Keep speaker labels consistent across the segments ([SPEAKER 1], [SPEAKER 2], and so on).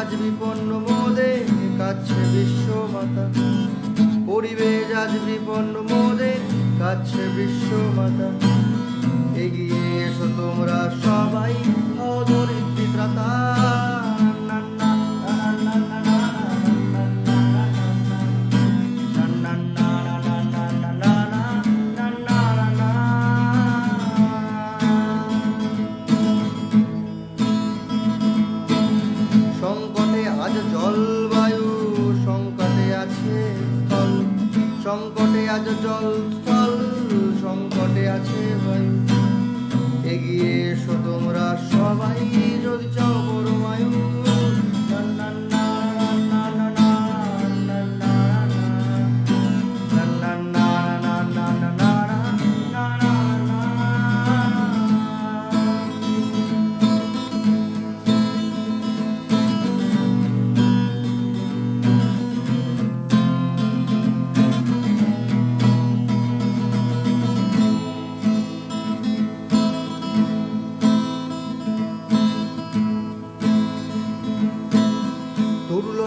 [SPEAKER 1] আজ বিপন্ন মোদে কাছে বিশ্ব মাতা পরিবেশ আজ বিপন্ন মোদের কাছে বিশ্ব সংকটে আজ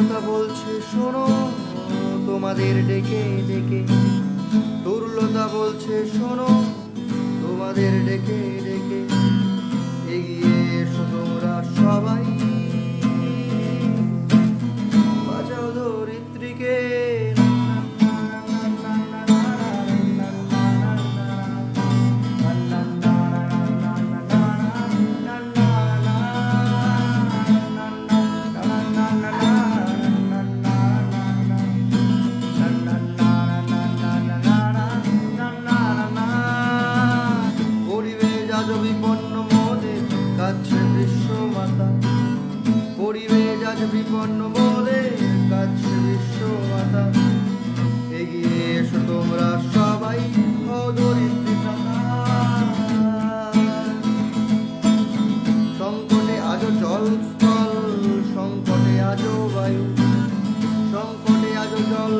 [SPEAKER 1] তরুলতা বলছে শোনো তোমাদের ডেকে ডেকে। দুর্লতা বলছে শোনো তোমাদের ডেকে ডেকে। বিপন্ন মনে কাছে বিশ্বমাতা। পরিবেশ আজ বিপন্ন মনে কাছে বিশ্বমাতা। এগিয়ে এসো তোমরা সবাই সংকটে আজও জল স্থল, সংকটে আজ বায়ু, সংকটে আজও জল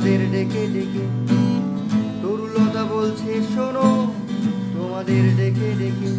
[SPEAKER 1] তোমাদের ডেকে ডেকে। তরুলতা বলছে শোনো তোমাদের ডেকে ডেকে।